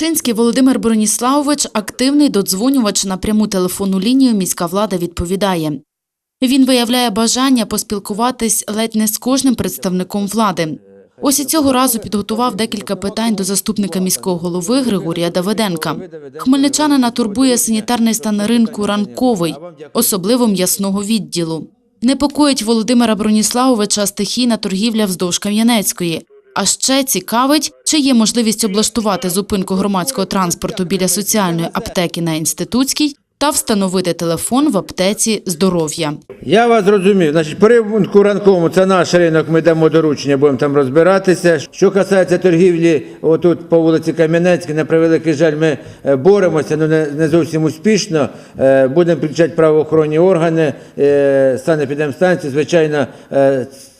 Корчинський Володимир Броніславович активний додзвонювач на пряму телефонну лінію міська влада відповідає. Він виявляє бажання поспілкуватись ледь не з кожним представником влади. Ось і цього разу підготував декілька питань до заступника міського голови Григорія Давиденка. Хмельничанина турбує санітарний стан ринку ранковий, особливо м'ясного відділу. Непокоїть Володимира Броніславовича стихійна торгівля вздовж Кам'янецької. А ще цікавить, чи є можливість облаштувати зупинку громадського транспорту біля соціальної аптеки на інститутській та встановити телефон в аптеці здоров'я. Я вас зрозумів. Значить, по ринку ранковому це наш ринок, ми дамо доручення, будемо там розбиратися. Що касається торгівлі, отут по вулиці Кам'янецькій, на превеликий жаль, ми е, боремося, ну не, зовсім успішно. Е, Будемо підключати правоохоронні органи, е, санепідемстанції, звичайно.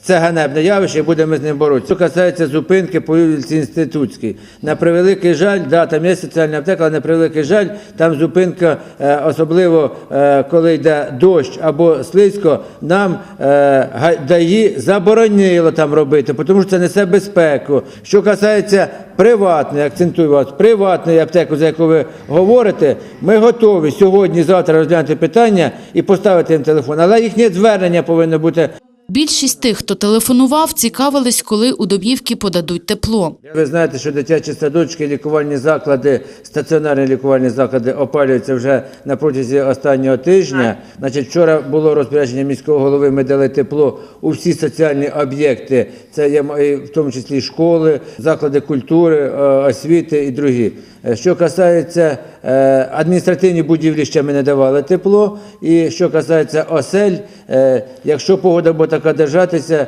Це ганебне явище, будемо з ним боротися. Що касається зупинки по вулиці Інститутській. На превеликий жаль, да, там є соціальна аптека, але на превеликий жаль, там зупинка, е, особливо е, коли йде дощ або слизько, нам е, ДАІ заборонило там робити, тому що це несе безпеку. Що касається приватної, акцентую вас, приватної аптеки, за яку ви говорите, ми готові сьогодні, завтра розглянути питання і поставити їм телефон. Але їхнє звернення повинно бути Більшість тих, хто телефонував, цікавились, коли у домівки подадуть тепло. Ви знаєте, що дитячі садочки, лікувальні заклади, стаціонарні лікувальні заклади опалюються вже на протязі останнього тижня. Значить, вчора було розпорядження міського голови. Ми дали тепло у всі соціальні об'єкти. Це є в тому числі школи, заклади культури, е, освіти і другі. Е, Що касається е, адміністративні будівлі, ще ми не давали тепло. І що касається осель, е, якщо погода буде така держатися,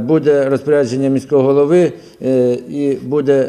буде розпорядження міського голови, і буде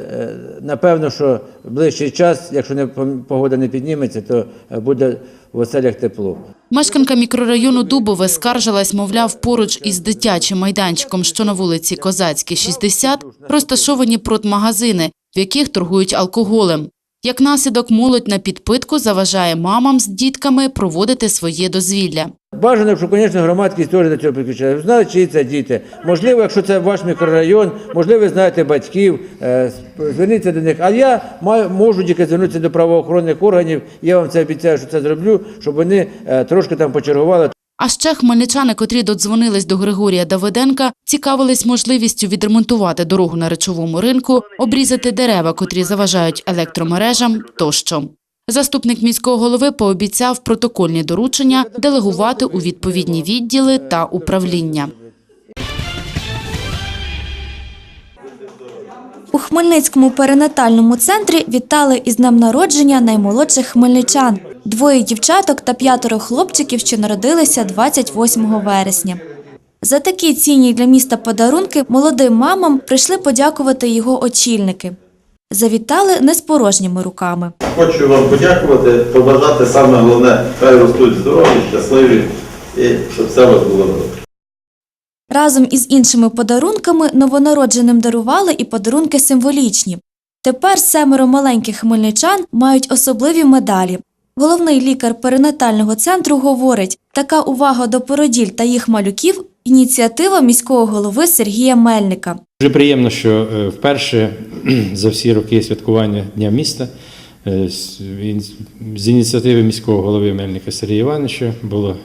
напевно, що ближчий час, якщо не погода не підніметься, то буде в оселях тепло. Мешканка мікрорайону Дубове скаржилась, мовляв, поруч із дитячим майданчиком, що на вулиці Козацькій, 60, розташовані продмагазини, в яких торгують алкоголем. Як наслідок, молодь на підпитку заважає мамам з дітками проводити своє дозвілля. Бажано, щоб, звісно, громадськість теж до цього підключилася. Знали, чиї це діти. Можливо, якщо це ваш мікрорайон, можливо, ви знаєте батьків, е, зверніться до них. А я маю, можу тільки звернутися до правоохоронних органів. Я вам це обіцяю, що це зроблю, щоб вони е, трошки там почергували. А ще хмельничани, котрі додзвонились до Григорія Давиденка, цікавились можливістю відремонтувати дорогу на речовому ринку, обрізати дерева, котрі заважають електромережам тощо. Заступник міського голови пообіцяв протокольні доручення делегувати у відповідні відділи та управління. У Хмельницькому перинатальному центрі вітали із днем народження наймолодших хмельничан. Двоє дівчаток та п'ятеро хлопчиків, що народилися 28 вересня. За такі цінні для міста подарунки молодим мамам прийшли подякувати його очільники. Завітали не з порожніми руками. Хочу вам подякувати, побажати саме головне, хай ростуть здорові, щасливі і щоб все у вас було добре. Разом із іншими подарунками новонародженим дарували і подарунки символічні. Тепер семеро маленьких хмельничан мають особливі медалі. Головний лікар перинатального центру говорить, така увага до породіль та їх малюків – ініціатива міського голови Сергія Мельника. Дуже приємно, що е, вперше за всі роки святкування Дня міста е, з- ініціативи міського голови Мельника Сергія Івановича було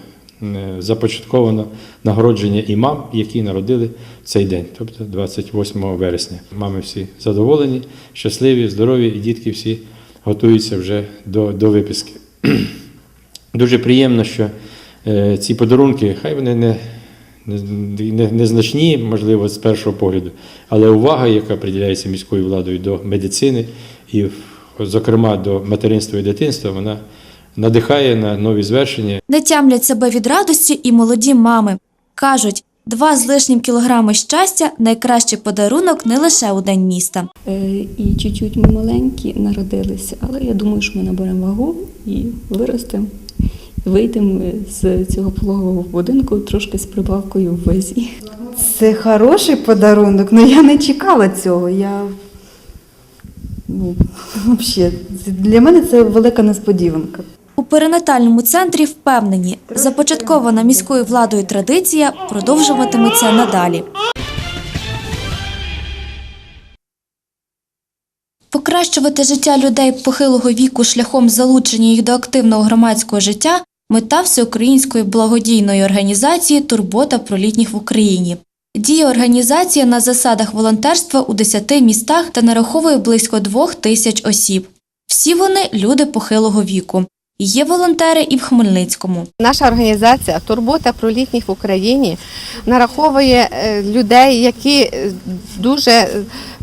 е, започатковано нагородження імам, які народили цей день, тобто 28 вересня. Мами всі задоволені, щасливі, здорові, і дітки всі готуються вже до, до виписки. Дуже приємно, що е, ці подарунки, хай вони не, не, не, незначні, можливо, з першого погляду, але увага, яка приділяється міською владою до медицини і, зокрема, до материнства і дитинства, вона надихає на нові звершення. Не тямлять себе від радості і молоді мами. Кажуть, два з лишнім кілограми щастя – найкращий подарунок не лише у День міста. Е, І чуть-чуть ми маленькі народилися, але я думаю, що ми наберемо вагу і виростемо. Вийдемо з цього пологового будинку трошки з прибавкою в вазі. Це хороший подарунок, але я не чекала цього. Я ну, взагалі, для мене це велика несподіванка. У перинатальному центрі впевнені, започаткована міською владою традиція продовжуватиметься надалі. Покращувати життя людей похилого віку шляхом залучення їх до активного громадського життя мета всеукраїнської благодійної організації Турбота про літніх в Україні. Діє організація на засадах волонтерства у 10 містах та нараховує близько двох тисяч осіб. Всі вони люди похилого віку. Є волонтери і в Хмельницькому. Наша організація Турбота про літніх в Україні нараховує е, людей, які е, дуже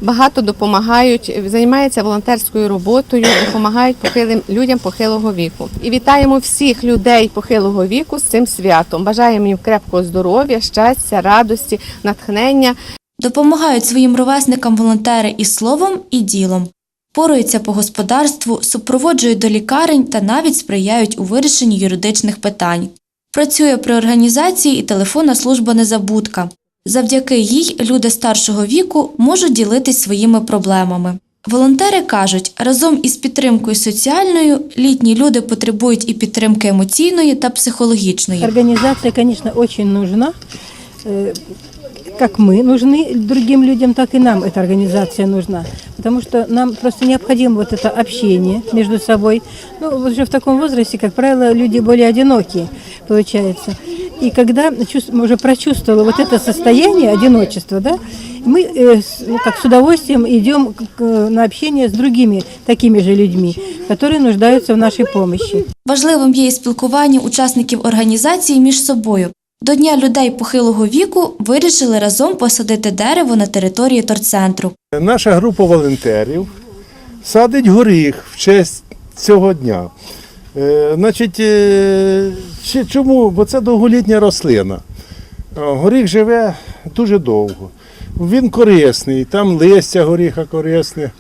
багато допомагають, займаються волонтерською роботою, допомагають похилим людям похилого віку. І вітаємо всіх людей похилого віку з цим святом. Бажаємо їм крепкого здоров'я, щастя, радості, натхнення. Допомагають своїм ровесникам волонтери і словом, і ділом. Поруються по господарству, супроводжують до лікарень та навіть сприяють у вирішенні юридичних питань. Працює при організації і телефонна служба Незабудка. Завдяки їй люди старшого віку можуть ділитись своїми проблемами. Волонтери кажуть, разом із підтримкою соціальною літні люди потребують і підтримки емоційної та психологічної. Организация, конечно, очень нужна Э, Как мы нужны другим людям, так и нам эта организация нужна. Потому что нам просто необходимо вот это общение между собой. Ну, уже в таком возрасте, как правило, люди более одинокие, получается. И когда чувс- мы уже прочувствовали вот это состояние одиночества, да, мы э, с- ну, как с удовольствием идем к- к- на общение с другими такими же людьми, которые нуждаются в нашей помощи. Важливим є і спілкування учасників організації між собою. До Дня людей похилого віку вирішили разом посадити дерево на території торцентру. Наша група волонтерів садить горіх в честь цього дня. Е, значить, е, чому? Бо це довголітня рослина. Е, Горіх живе дуже довго. Він корисний, там листя горіха корисне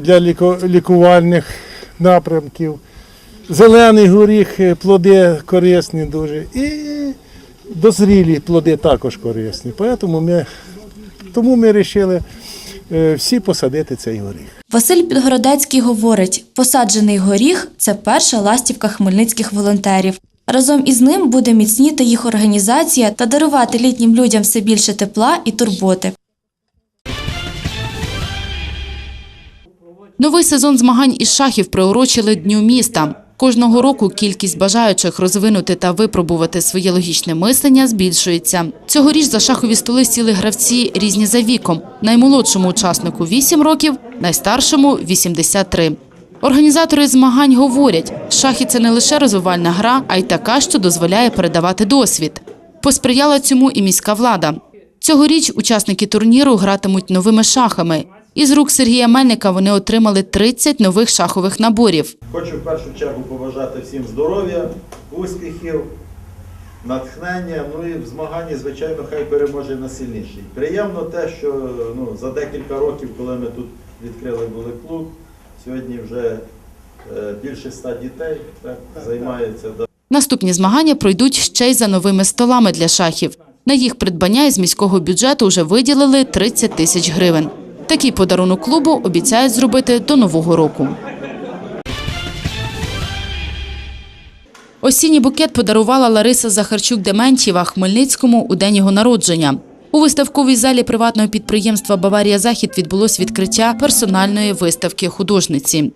для лікувальних напрямків. Зелений горіх, плоди корисні дуже. І дозрілі плоди також корисні. Тому ми, тому ми вирішили е, всі посадити цей горіх. Василь Підгородецький говорить, посаджений горіх це перша ластівка хмельницьких волонтерів. Разом із ним буде міцніти їх організація та дарувати літнім людям все більше тепла і турботи. Новий сезон змагань із шахів приурочили Дню міста. Кожного року кількість бажаючих розвинути та випробувати своє логічне мислення збільшується. Цьогоріч за шахові столи сіли гравці різні за віком. Наймолодшому учаснику 8 років, найстаршому 83. Організатори змагань говорять, шахи це не лише розвивальна гра, а й така, що дозволяє передавати досвід. Посприяла цьому і міська влада. Цьогоріч учасники турніру гратимуть новими шахами. Із рук Сергія Мельника вони отримали 30 нових шахових наборів. Хочу в першу чергу побажати всім здоров'я, успіхів, натхнення. Ну і в змаганні, звичайно, хай переможе найсильніший. Приємно те, що ну, за декілька років, коли ми тут відкрили були клуб, сьогодні вже е, більше ста дітей так, займається. да, Наступні змагання пройдуть ще й за новими столами для шахів. На їх придбання із міського бюджету вже виділили 30 тисяч гривень. Такий подарунок клубу обіцяють зробити до нового року. Осінній букет подарувала Лариса Захарчук-Дементьєва Хмельницькому у день його народження. У виставковій залі приватного підприємства Баварія Захід відбулось відкриття персональної виставки художниці.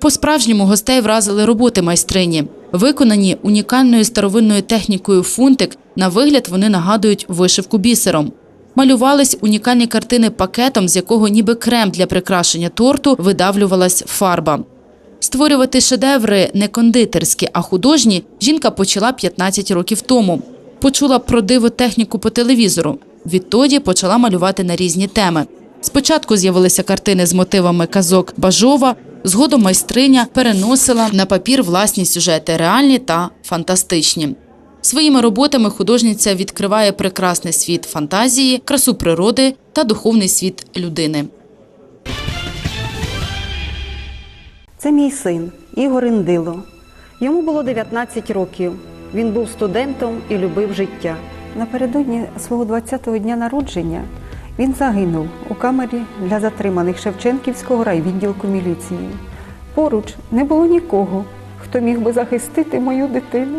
По-справжньому гостей вразили роботи майстрині. Виконані унікальною старовинною технікою фунтик, на вигляд вони нагадують вишивку бісером. Малювались унікальні картини пакетом, з якого ніби крем для прикрашення торту видавлювалась фарба. Створювати шедеври не кондитерські, а художні жінка почала 15 років тому. Почула про диво техніку по телевізору. Відтоді почала малювати на різні теми. Спочатку з'явилися картини з мотивами казок Бажова, згодом майстриня переносила на папір власні сюжети реальні та фантастичні. Своїми роботами художниця відкриває прекрасний світ фантазії, красу природи та духовний світ людини. Це мій син Ігор Індило. Йому було 19 років. Він був студентом і любив життя. Напередодні свого 20-го дня народження він загинув у камері для затриманих Шевченківського райвідділку міліції. Поруч не було нікого, хто міг би захистити мою дитину.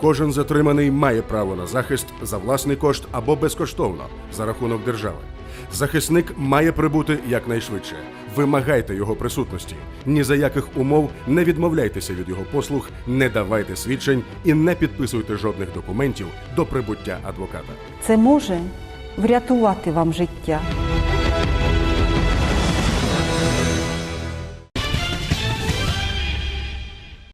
Кожен затриманий має право на захист за власний кошт або безкоштовно за рахунок держави. Захисник має прибути якнайшвидше. Вимагайте його присутності. Ні за яких умов не відмовляйтеся від його послуг, не давайте свідчень і не підписуйте жодних документів до прибуття адвоката. Це може врятувати вам життя.